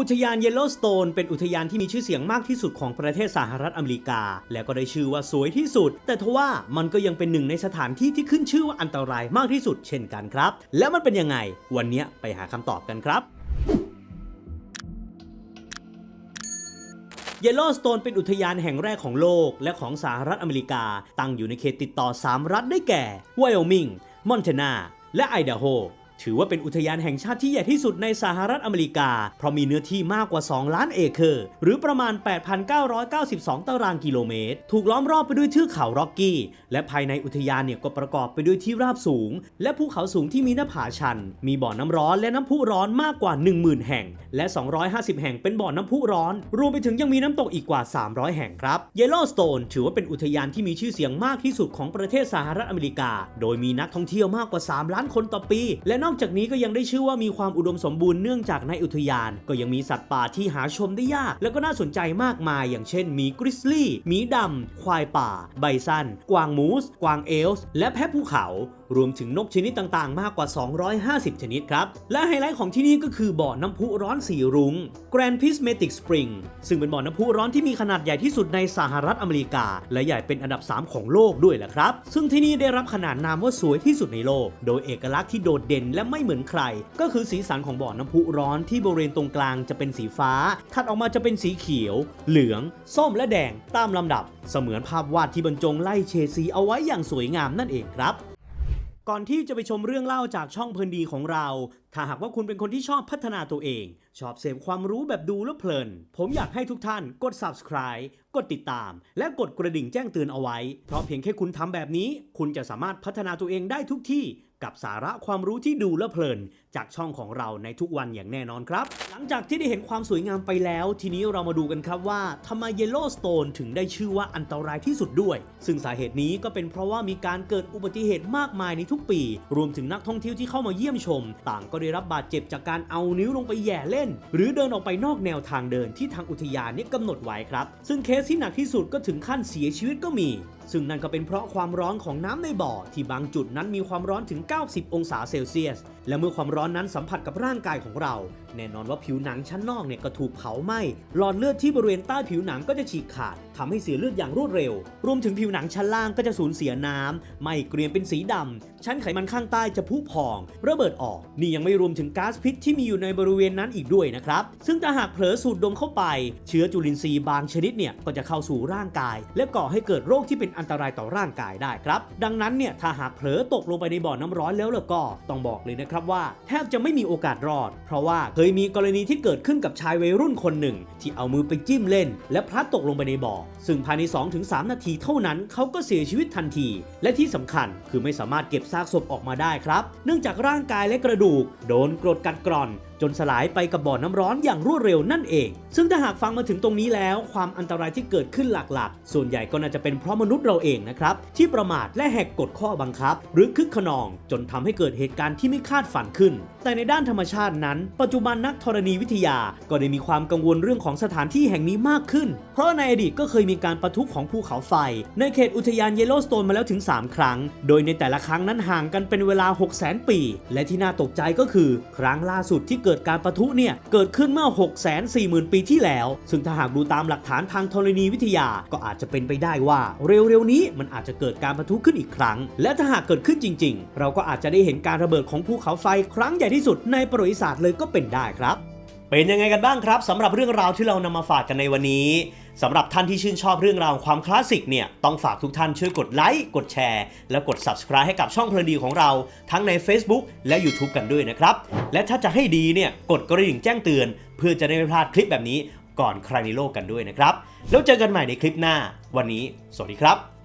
อุทยานเยลโลสโตนเป็นอุทยานที่มีชื่อเสียงมากที่สุดของประเทศสหรัฐอเมริกา และก็ได้ชื่อว่าสวยที่สุด แต่ทว่ามันก็ยังเป็นหนึ่งในสถานที่ที่ขึ้นชื่อว่าอันตรายมากที่สุดเช่นกันครับ แล้วมันเป็นยังไง วันนี้ไปหาคำตอบกันครับเยลโลสโตนเป็นอุทยานแห่งแรกของโลก และของสหรัฐอเมริกา ตั้งอยู่ในเขตติดต่อ 3 รัฐได้แก่ไวโอมิง มอนเทนา และไอดาโฮ ถือว่าเป็นอุทยานแห่งชาติที่ใหญ่ที่สุดในสหรัฐอเมริกา เพราะมีเนื้อที่มากกว่า 2 ล้านเอเคอร์ หรือประมาณ 8,992 ตารางกิโลเมตร ถูกล้อมรอบไปด้วยเทือกเขาร็อกกี้ และภายในอุทยานเนี่ยก็ประกอบไปด้วยที่ราบสูง และภูเขาสูงที่มีหน้าผาชัน มีบ่อน้ำร้อนและน้ำพุร้อนมากกว่า 10,000 แห่ง และ 250 แห่งเป็นบ่อน้ำพุร้อน รวมไปถึงยังมีน้ำตกอีกกว่า 300 แห่งครับเยลโลสโตนถือว่าเป็นอุทยานที่มีชื่อเสียงมากที่สุดของประเทศสหรัฐอเมริกา โดยมีนักท่องเที่ยวมากกว่า 3 ล้านคนต่อปี และนอกจากนี้ก็ยังได้ชื่อว่ามีความอุดมสมบูรณ์เนื่องจากในอุทยาน ก็ยังมีสัตว์ป่าที่หาชมได้ยาก แล้วก็น่าสนใจมากมาย อย่างเช่นหมีกริซลี่หมีดำควายป่า ไบซัน กวางมูส กวางเอลส์ และแพะภูเขา รวมถึงนกชนิดต่างๆ มากกว่า 250 ชนิดครับ และไฮไลท์ของที่นี่ก็คือบ่อน้ำพุร้อนสีรุง้ง Grand Prismatic Spring ซึ่งเป็นบ่อน้ำพุร้อนที่มีขนาดใหญ่ที่สุดในสหรัฐอเมริกา และใหญ่เป็นอันดับ 3 ของโลกด้วยแหละครับ ซึ่งที่นี่ได้รับขนานนามว่าสวยที่สุดในโลก โดยเอกลักษณ์ที่โดดเด่นและไม่เหมือนใคร ก็คือสีสันของบ่อน้ำพุร้อนที่บริเวณตรงกลางจะเป็นสีฟ้า ถัดออกมาจะเป็นสีเขียว เหลือง ส้มและแดง ตามลำดับ เสมือนภาพวาดที่บรรจงไล่เฉดสีเอาไว้อย่างสวยงามนั่นเองครับ ก่อนที่จะไปชมเรื่องเล่าจากช่องเพลินดีของเรา ถ้าหากว่าคุณเป็นคนที่ชอบพัฒนาตัวเอง ชอบเสพความรู้แบบดูแล้วเพลิน ผมอยากให้ทุกท่านกด subscribe กดติดตาม และกดกระดิ่งแจ้งเตือนเอาไว้ เพราะเพียงแค่คุณทำแบบนี้ คุณจะสามารถพัฒนาตัวเองได้ทุกที่ กับสาระความรู้ที่ดูและเพลิน จากช่องของเราในทุกวันอย่างแน่นอนครับ หลังจากที่ได้เห็นความสวยงามไปแล้ว ทีนี้เรามาดูกันครับว่าทำไมเยลโลสโตนถึงได้ชื่อว่าอันตรายที่สุดด้วย ซึ่งสาเหตุนี้ก็เป็นเพราะว่ามีการเกิดอุบัติเหตุมากมายในทุกปี รวมถึงนักท่องเที่ยวที่เข้ามาเยี่ยมชม ต่างก็ได้รับบาดเจ็บจากการเอานิ้วลงไปแย่เล่น หรือเดินออกไปนอกแนวทางเดินที่ทางอุทยานนี่ยกำหนดไว้ครับ ซึ่งเคสที่หนักที่สุดก็ถึงขั้นเสียชีวิตก็มี ซึ่งนั่นก็เป็นเพราะความร้อนของน้ำในบ่อ ที่บางจุดนั้นมีความร้อนถึง 90 องศาเซลเซียส และเมื่อความร้อนนั้นสัมผัสกับร่างกายของเรา แน่นอนว่าผิวหนังชั้นนอกเนี่ยก็ถูกเผาไหม้หลอดเลือดที่บริเวณใต้ผิวหนังก็จะฉีกขาดทำให้เสียเลือดอย่างรวดเร็ว รวมถึงผิวหนังชั้นล่างก็จะสูญเสียน้ำไหม้เกรียมเป็นสีดำชั้นไขมันข้างใต้จะพุพองระเบิดออก นี่ยังไม่รวมถึงก๊าซพิษที่มีอยู่ในบริเวณนั้นอีกด้วยนะครับ ซึ่งถ้าหากเผลอสูดดมเข้าไป เชื้อจุลินทรีย์บางชนิดเนี่ยก็จะเข้าสู่ร่างกาย และก่อให้เกิดโรคที่เป็นอันตรายต่อร่างกายได้ครับ ดังนั้นเนี่ยถ้าหากเผลอตกลงไปในบ่อน้ำร้อนแล้วล่ะก็ต้องบอกเลยนะครับว่า แทบจะไม่มีโอกาสรอด เพราะว่าเคยมีกรณีที่เกิดขึ้นกับชายวัยรุ่นคนหนึ่ง ที่เอามือไปจิ้มเล่น และพลัดตกลงไปในบ่อ ซึ่งภายใน 2-3 นาทีเท่านั้นเขาก็เสียชีวิตทันที และที่สำคัญคือไม่สามารถเก็บซากศพออกมาได้ครับ เนื่องจากร่างกายและกระดูก โดนกรดกัดกร่อน จนสลายไปกับบ่อน้ำร้อนอย่างรวดเร็วนั่นเอง ซึ่งถ้าหากฟังมาถึงตรงนี้แล้ว ความอันตรายที่เกิดขึ้นหลักๆ ส่วนใหญ่ก็น่าจะเป็นเพราะมนุษย์เราเองนะครับ ที่ประมาทและแหกกฎข้อบังคับ หรือคึกขนอง จนทำให้เกิดเหตุการณ์ที่ไม่คาดฝันขึ้น แต่ในด้านธรรมชาตินั้น ปัจจุบันนักธรณีวิทยาก็ได้มีความกังวลเรื่องของสถานที่แห่งนี้มากขึ้น เพราะในอดีตก็เคยมีการประทุของภูเขาไฟ ในเขตอุทยานเยลโลสโตนมาแล้วถึง 3 ครั้ง โดยในแต่ละครั้งนั้นห่างกันเป็นเวลา 6 0 0 0 0 0 ปี และที่น่าตกใจก็คือ ครั้งล่าสุดที่เกิดการประทุเนี่ยเกิดขึ้นเมื่อ 6 4 0 0 0 0 ปีที่แล้ว ซึ่งถ้าหากดูตามหลักฐานทางธรณีวิทยาก็อาจจะเป็นไปได้ว่า เร็วๆนี้มันอาจจะเกิดการประทุขึ้นอีกครั้ง และถ้าหากเกิดขึ้นจริง ๆ เราก็อาจจะได้เห็นการระเบิดของภูเขาไฟครั้งใหญ่ที่สุดในประวัติศาสตร์เลยก็เป็นได้ครับ เป็นยังไงกันบ้างครับสำหรับเรื่องราวที่เรานำมาฝากกันในวันนี้ สำหรับท่านที่ชื่นชอบเรื่องราวความคลาสสิกเนี่ย ต้องฝากทุกท่านช่วยกดไลค์ กดแชร์ และกด subscribe ให้กับช่องเพลินดีของเรา ทั้งใน Facebook และ YouTube กันด้วยนะครับ และถ้าจะให้ดีเนี่ย กดกระดิ่งแจ้งเตือน เพื่อจะได้ไม่พลาดคลิปแบบนี้ก่อนใครในโลกกันด้วยนะครับ แล้วเจอกันใหม่ในคลิปหน้า วันนี้ สวัสดีครับ